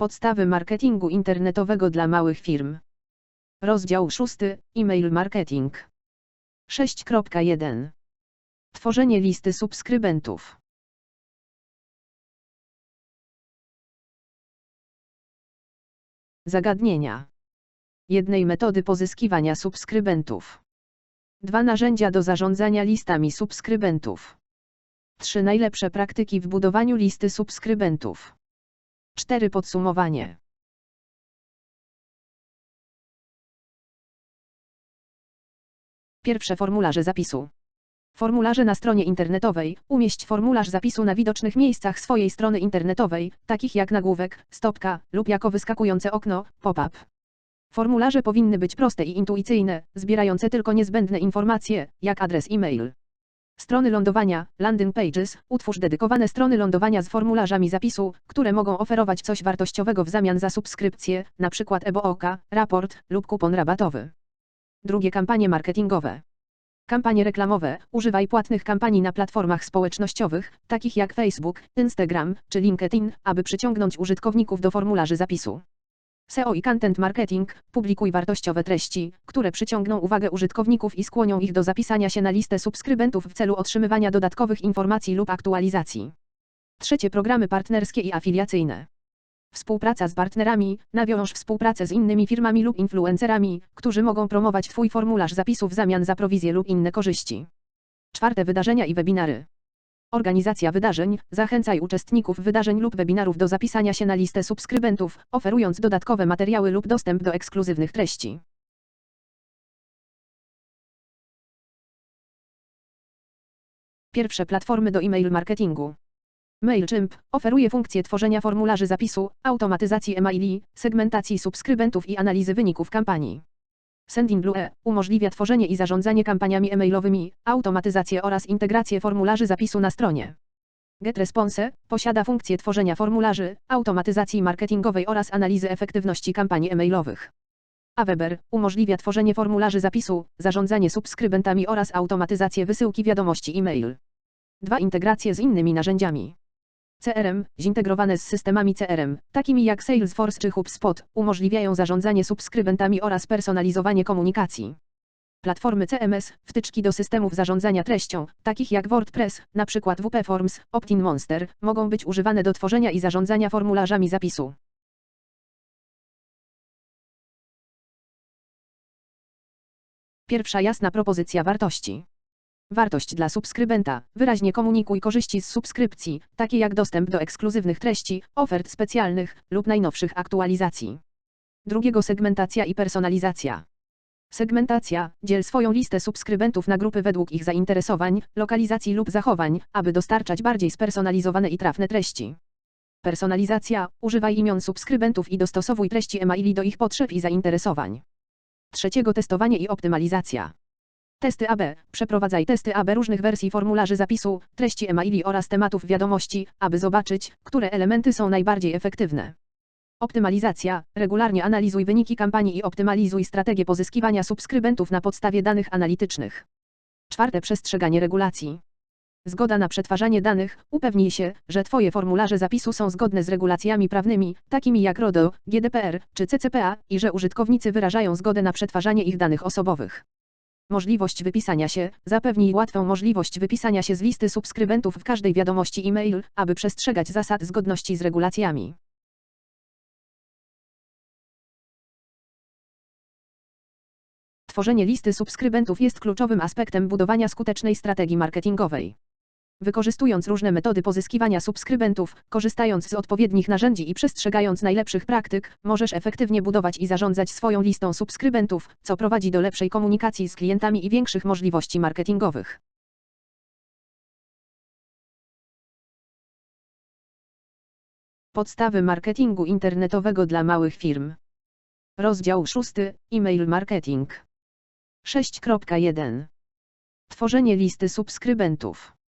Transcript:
Podstawy marketingu internetowego dla małych firm. Rozdział 6. E-mail marketing. 6.1. Tworzenie listy subskrybentów. Zagadnienia. Jednej metody pozyskiwania subskrybentów. Dwa narzędzia do zarządzania listami subskrybentów. Trzy najlepsze praktyki w budowaniu listy subskrybentów. 4 podsumowanie. Pierwsze formularze zapisu. Formularze na stronie internetowej. Umieść formularz zapisu na widocznych miejscach swojej strony internetowej, takich jak nagłówek, stopka lub jako wyskakujące okno, pop-up. Formularze powinny być proste i intuicyjne, zbierające tylko niezbędne informacje, jak adres e-mail. Strony lądowania, landing pages, utwórz dedykowane strony lądowania z formularzami zapisu, które mogą oferować coś wartościowego w zamian za subskrypcję, np. e-booka, raport lub kupon rabatowy. Drugie kampanie marketingowe. Kampanie reklamowe. Używaj płatnych kampanii na platformach społecznościowych, takich jak Facebook, Instagram czy LinkedIn, aby przyciągnąć użytkowników do formularzy zapisu. SEO i content marketing. Publikuj wartościowe treści, które przyciągną uwagę użytkowników i skłonią ich do zapisania się na listę subskrybentów w celu otrzymywania dodatkowych informacji lub aktualizacji. Trzecie programy partnerskie i afiliacyjne. Współpraca z partnerami. Nawiąż współpracę z innymi firmami lub influencerami, którzy mogą promować Twój formularz zapisu w zamian za prowizję lub inne korzyści. Czwarte wydarzenia i webinary. Organizacja wydarzeń. Zachęcaj uczestników wydarzeń lub webinarów do zapisania się na listę subskrybentów, oferując dodatkowe materiały lub dostęp do ekskluzywnych treści. Pierwsze platformy do e-mail marketingu. MailChimp oferuje funkcję tworzenia formularzy zapisu, automatyzacji e-maili, segmentacji subskrybentów i analizy wyników kampanii. Sendinblue umożliwia tworzenie i zarządzanie kampaniami e-mailowymi, automatyzację oraz integrację formularzy zapisu na stronie. GetResponse posiada funkcję tworzenia formularzy, automatyzacji marketingowej oraz analizy efektywności kampanii e-mailowych. Aweber umożliwia tworzenie formularzy zapisu, zarządzanie subskrybentami oraz automatyzację wysyłki wiadomości e-mail. Dwa integracje z innymi narzędziami. CRM, zintegrowane z systemami CRM, takimi jak Salesforce czy HubSpot, umożliwiają zarządzanie subskrybentami oraz personalizowanie komunikacji. Platformy CMS, wtyczki do systemów zarządzania treścią, takich jak WordPress, np. WP Forms, Optin Monster, mogą być używane do tworzenia i zarządzania formularzami zapisu. Pierwsza jasna propozycja wartości. Wartość dla subskrybenta. Wyraźnie komunikuj korzyści z subskrypcji, takie jak dostęp do ekskluzywnych treści, ofert specjalnych lub najnowszych aktualizacji. Drugiego segmentacja i personalizacja. Segmentacja. Dziel swoją listę subskrybentów na grupy według ich zainteresowań, lokalizacji lub zachowań, aby dostarczać bardziej spersonalizowane i trafne treści. Personalizacja. Używaj imion subskrybentów i dostosowuj treści e-maili do ich potrzeb i zainteresowań. Trzeciego testowanie i optymalizacja. Testy AB. Przeprowadzaj testy AB różnych wersji formularzy zapisu, treści e-maili oraz tematów wiadomości, aby zobaczyć, które elementy są najbardziej efektywne. Optymalizacja. Regularnie analizuj wyniki kampanii i optymalizuj strategię pozyskiwania subskrybentów na podstawie danych analitycznych. Czwarte przestrzeganie regulacji. Zgoda na przetwarzanie danych. Upewnij się, że Twoje formularze zapisu są zgodne z regulacjami prawnymi, takimi jak RODO, GDPR czy CCPA, i że użytkownicy wyrażają zgodę na przetwarzanie ich danych osobowych. Możliwość wypisania się. Zapewnij łatwą możliwość wypisania się z listy subskrybentów w każdej wiadomości e-mail, aby przestrzegać zasad zgodności z regulacjami. Tworzenie listy subskrybentów jest kluczowym aspektem budowania skutecznej strategii marketingowej. Wykorzystując różne metody pozyskiwania subskrybentów, korzystając z odpowiednich narzędzi i przestrzegając najlepszych praktyk, możesz efektywnie budować i zarządzać swoją listą subskrybentów, co prowadzi do lepszej komunikacji z klientami i większych możliwości marketingowych. Podstawy marketingu internetowego dla małych firm. Rozdział 6. E-mail marketing. 6.1. Tworzenie listy subskrybentów.